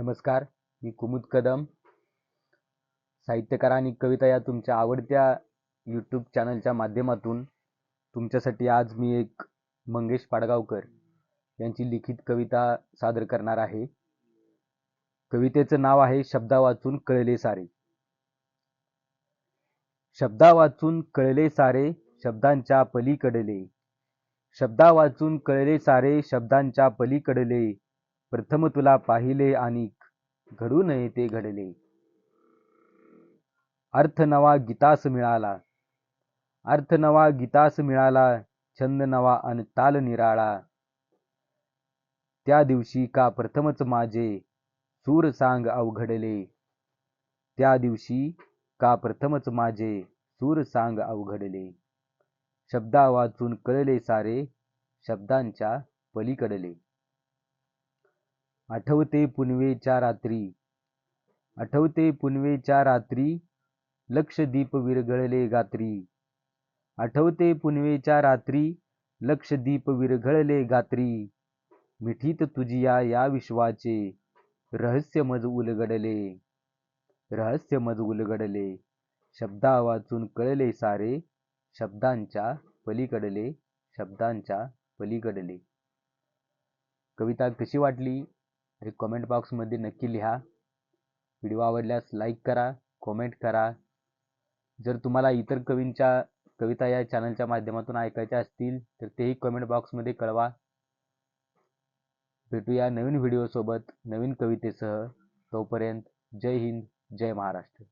नमस्कार मी कुमुद कदम. साहित्यकार आणि कविता या तुमच्या आवडत्या यूट्यूब चॅनलच्या माध्यमातून तुमच्यासाठी आज मी एक मंगेश पाडगावकर यांची लिखित कविता सादर करणार आहे. कवितेचं नाव आहे शब्दा वाचून कळले सारे. शब्दा वाचून कळले सारे शब्दांच्या पलीकडले. शब्दा वाचून कळले सारे शब्दांच्या पलीकडले. प्रथम तुला पाहिले आणि घडू नये ते घडले. अर्थ नवा गीतास मिळाला. अर्थ नवा गीतास मिळाला छंद नवा अन ताल निराळा. त्या दिवशी का प्रथमच माझे सूर सांग अवघडले. त्या दिवशी का प्रथमच माझे सूर सांग अवघडले. शब्दा वाचून कळले सारे शब्दांच्या पलीकडले. आठवते पुनवेच्या रात्री. आठवते पुनवेच्या रात्री लक्षदीप विरघळले गात्री. आठवते पुनवेच्या रात्री लक्षदीप विरघळले गात्री. मिठीत तुझिया या विश्वाचे रहस्य मज उलगडले. रहस्य मज उलगडले. शब्दा वाचून कळले सारे शब्दांच्या पलीकडले शब्दांच्या पलीकडले. कविता कशी वाटली? आणि कमेंट बॉक्समध्ये नक्की लिहा. व्हिडिओ आवडल्यास लाईक करा कॉमेंट करा. जर तुम्हाला इतर कवींच्या कविता या चॅनलच्या माध्यमातून ऐकायच्या असतील तर तेही कमेंट बॉक्समध्ये कळवा. भेटूया नवीन व्हिडिओसोबत नवीन कवितेसह. तोपर्यंत जय हिंद जय महाराष्ट्र.